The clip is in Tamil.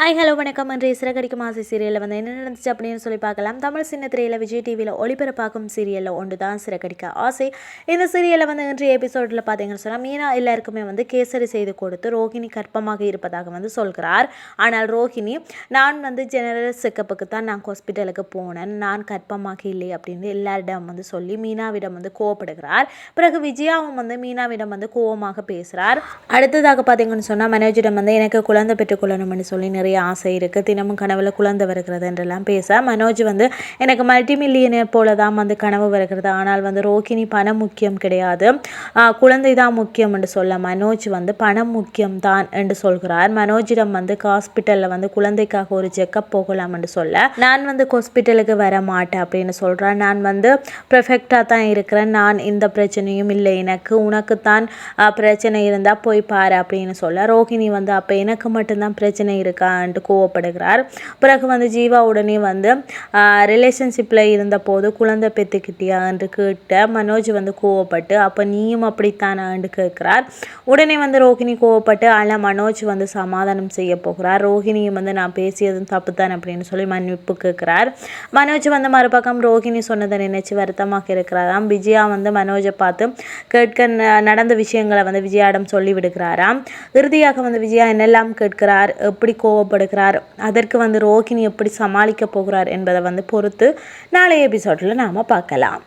ஹாய் ஹலோ வணக்கம். இன்றைய சிறகடிக்கும் ஆசை சீரியலில் வந்து என்ன நடந்துச்சு அப்படின்னு சொல்லி பார்க்கலாம். தமிழ் சின்ன திரையில் விஜய் டிவியில் ஒளிபரப்பாக்கும் சீரியலில் ஒன்று தான் சிறகடிக்க ஆசை. இந்த சீரியலில் வந்து இன்றைய எபிசோடில் பார்த்தீங்கன்னு சொன்னால் மீனா எல்லாருக்குமே வந்து கேசரி செய்து கொடுத்து ரோஹிணி கற்பமாக இருப்பதாக வந்து சொல்கிறார். ஆனால் ரோஹிணி நான் வந்து ஜெனரல் செக்கப்புக்கு தான் நான் ஹாஸ்பிட்டலுக்கு போனேன். நான் கற்பமாக இல்லை அப்படின்னு எல்லாரிடம் வந்து சொல்லி மீனாவிடம் வந்து கோவப்படுகிறார். பிறகு விஜயாவும் வந்து மீனாவிடம் வந்து கோவமாக பேசுகிறார். அடுத்ததாக பார்த்தீங்கன்னு சொன்னால் மனோஜிடம் வந்து எனக்கு குழந்தை பெற்றுக்கொள்ளணும்னு சொல்லி நிறைய ஆசை இருக்குது தினமும் கனவில் குழந்தை வருகிறது என்றெல்லாம் பேச மனோஜ் வந்து எனக்கு மல்டி மில்லியனர் போல தான் வந்து கனவு வருகிறது. ஆனால் வந்து ரோகிணி பணம் முக்கியம் கிடையாது. குழந்தை தான் முக்கியம் என்று சொல்ல மனோஜ் வந்து பணம் முக்கியம் தான் என்று சொல்கிறார். மனோஜிடம் வந்து ஹாஸ்பிட்டலில் வந்து குழந்தைக்காக ஒரு செக்கப் போகலாம் என்று சொல்ல நான் வந்து ஹாஸ்பிட்டலுக்கு வர மாட்டேன் அப்படின்னு சொல்கிறேன் நான் வந்து பெர்ஃபெக்டாக தான் இருக்கிறேன். நான் இந்த பிரச்சனையும் இல்லை. எனக்கு உனக்கு தான் பிரச்சனை இருந்தால் போய் பாரு அப்படின்னு சொல்ல ரோகிணி வந்து அப்போ எனக்கு மட்டும்தான் பிரச்சனை இருக்கா? இருக்கான்ட்டு கோவப்படுகிறார். பிறகு வந்து ஜீவா உடனே வந்து ரிலேஷன்ஷிப்பில் இருந்தபோது குழந்தை பெற்றுக்கிட்டியான்னு கேட்ட மனோஜ் வந்து கோவப்பட்டு அப்போ நீயும் அப்படித்தானான்னு கேட்குறார். உடனே வந்து ரோஹிணி கோவப்பட்டு அல்ல மனோஜ் வந்து சமாதானம் செய்ய போகிறார். ரோஹிணியும் வந்து நான் பேசியதும் தப்பு தான் அப்படின்னு சொல்லி மன்னிப்பு கேட்குறார். மனோஜ் வந்து மறுபக்கம் ரோஹிணி சொன்னதை நினைச்சு வருத்தமாக இருக்கிறாராம். விஜயா வந்து மனோஜை பார்த்து கேட்க நடந்த விஷயங்களை வந்து விஜயாடம் சொல்லி விடுகிறாராம் இறுதியாக வந்து விஜயா என்னெல்லாம் கேட்கிறார்? எப்படி கோவப்படுகிறார் அதற்கு வந்து ரோகிணி எப்படி சமாளிக்க போகிறார் என்பதை வந்து பொறுத்து நாளைய எபிசோடில் நாம் பார்க்கலாம்.